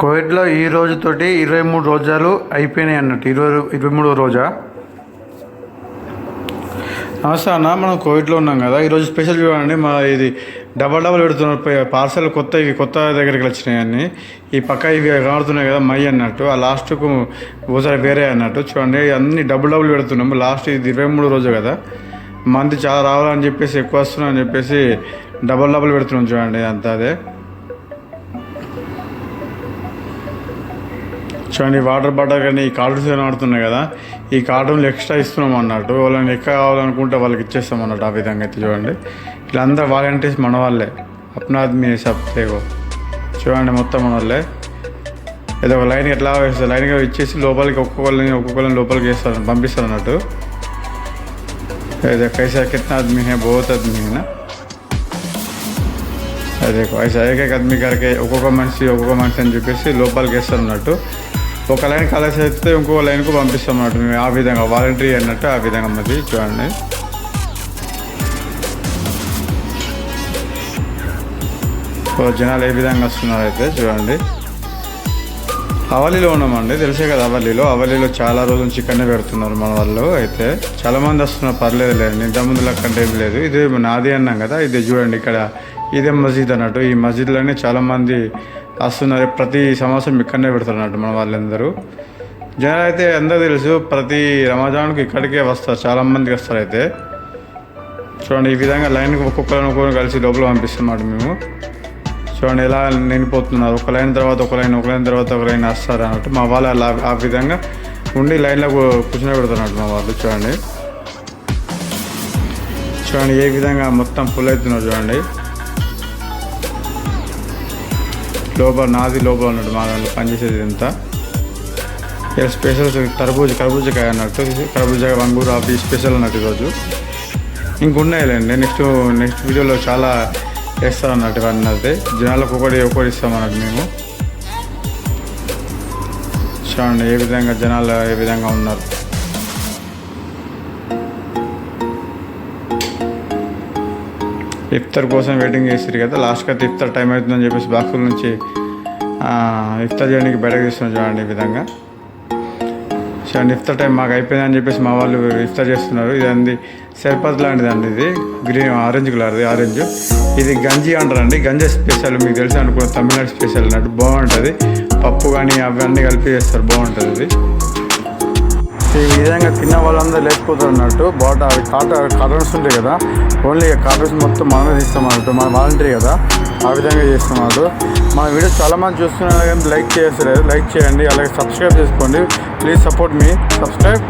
కోవిడ్లో ఈ రోజుతోటి ఇరవై మూడు రోజాలు అయిపోయినాయి అన్నట్టు. ఇరవై ఇరవై మూడో రోజా? నమస్తే అన్న మనం కోవిడ్లో ఉన్నాం కదా. ఈరోజు స్పెషల్ చూడండి మా ఇది డబల్ డబల్ పెడుతున్నారు. పార్సల్ కొత్త ఇవి కొత్త దగ్గరికి వచ్చినాయి అన్ని. ఈ పక్క ఇవి కనబడుతున్నాయి కదా మై అన్నట్టు. ఆ లాస్ట్కు ఒకసారి వేరే అన్నట్టు. చూడండి అన్ని డబుల్ డబుల్ పెడుతున్నాము లాస్ట్ ఇది ఇరవై మూడు రోజు కదా. మంది చాలా రావాలని చెప్పేసి ఎక్కువ వస్తున్నాయని చెప్పేసి డబల్ డబల్ పెడుతున్నాం చూడండి అంతా అదే. చూడండి వాటర్ బాటిల్ కానీ ఈ కార్టూన్స్ ఆడుతున్నాయి కదా ఈ కార్టూన్లు ఎక్స్ట్రా ఇస్తున్నాం అన్నట్టు. వాళ్ళని ఎక్కువ కావాలనుకుంటే వాళ్ళకి ఇచ్చేస్తాం అన్నట్టు ఆ విధంగా అయితే చూడండి. వీళ్ళందరూ వాలంటీర్స్ మన వాళ్ళే. అప్నాద్మీ సబ్ తేగో చూడండి మొత్తం మన వాళ్ళే. ఏదో ఒక లైన్ ఎట్లా వేస్తారు? లైన్గా ఇచ్చేసి లోపలికి ఒక్కొక్కరిని ఒక్కొక్కరిని లోపలికి వేస్తారు పంపిస్తారు అన్నట్టు. देखो कैसा कितना आदमी है बहुत आदमी है ना? देखो ऐसा एक एक आदमी करके ఒక్కొక్క మనిషి ఒక్కొక్క మనిషి అని చెప్పేసి లోపలికి వేస్తున్నట్టు ఒక లైన్ కలెక్ట్ అయితే ఇంకో లైన్కు పంపిస్తున్నట్టు మేము ఆ విధంగా వాలంటరీ అన్నట్టు ఆ విధంగా మరి చూడండి సో జనాలు ఏ విధంగా వస్తున్నారు అయితే చూడండి అవలిలో ఉన్నామండి. తెలిసే కదా అవలిలో. అవలిలో చాలా రోజులు చికెన్ పెడుతున్నారు మన వాళ్ళు. అయితే చాలా మంది వస్తున్నారు. పర్లేదు లేండి. ఇంతకుముందు లెక్కంటే ఏం లేదు. ఇది నాది అన్నాం కదా. ఇది చూడండి ఇక్కడ. ఇదే మస్జిద్ అన్నట్టు. ఈ మస్జిద్లోనే చాలా మంది వస్తున్నారు. ప్రతి సంవత్సరం ఇక్కడనే పెడతారు అన్నట్టు మన వాళ్ళందరూ. జనాలు అయితే అందరూ తెలుసు ప్రతి రమజాన్కి ఇక్కడికే వస్తారు. చాలా మందికి వస్తారు అయితే. చూడండి ఈ విధంగా లైన్కి ఒక్కొక్కరిని ఒక్కొక్కరు కలిసి లోపల పంపిస్తున్నమాట మేము. చూడండి ఎలా నిండిపోతున్నారు. ఒక లైన్ తర్వాత ఒక లైన్ ఒక లైన్ తర్వాత ఒక లైన్ వస్తారు అన్నట్టు మా వాళ్ళు అలా ఆ విధంగా ఉండి లైన్లో కూర్చొని పెడుతున్నట్టు మా వాళ్ళు చూడండి. చూడండి ఏ విధంగా మొత్తం ఫుల్ అవుతున్నారు చూడండి. లోపల నాది లోపల ఉన్నట్టు మా దాంట్లో పనిచేసేది ఇంత ఇలా స్పెషల్ కర్బూజ కర్బూజకాయ అన్నట్టు కర్బూజకాయ వంగూరు అవి స్పెషల్ అన్నట్టు ఈరోజు. ఇంకున్నాయిలేండి నెక్స్ట్ నెక్స్ట్ వీడియోలో చాలా వేస్తారు అన్నట్టు ఇవన్నీ అయితే జనాలకు ఒకటి ఒకటి ఇస్తాం అన్నట్టు మేము. చూడండి ఏ విధంగా జనాలు ఏ విధంగా ఉన్నారు. ఇఫ్తార్ కోసం వెయిటింగ్ చేస్తారు కదా లాస్ట్కి అయితే ఇఫ్తార్ టైం అవుతుందని చెప్పేసి బాక్సుల నుంచి ఇఫ్తార్ చేయడానికి బయటకు తీస్తున్నాం చూడండి ఈ విధంగా. చూడండి ఇఫ్తార్ టైం మాకు అయిపోయిందని చెప్పేసి మా వాళ్ళు ఇఫ్తార్ చేస్తున్నారు. ఇది అంది సర్పత్ లాంటిది అండి ఇది. గ్రీన్ ఆరెంజ్ కలర్ది ఆరెంజ్. ఇది గంజి అంటారండి. గంజి స్పెషల్ మీకు తెలిసి అనుకున్న తమిళనాడు స్పెషల్ అన్నట్టు బాగుంటుంది. పప్పు కానీ అవన్నీ కలిపి చేస్తారు బాగుంటుంది ఇది. ఈ విధంగా తిన్న వాళ్ళందరూ లేకపోతారు అన్నట్టు. బాట అవి కాట కలర్స్ ఉంటాయి కదా. ఓన్లీ కార్టన్స్ మొత్తం మనమే తీస్తాం అన్నట్టు. మన వాలంటీర్ కదా. ఆ విధంగా చేస్తాం అన్నట్టు మన వీడియో చాలా మంది చూస్తున్నారు కానీ లైక్ చేయలేదు లైక్ చేయండి అలాగే సబ్స్క్రైబ్ చేసుకోండి. Please support me subscribe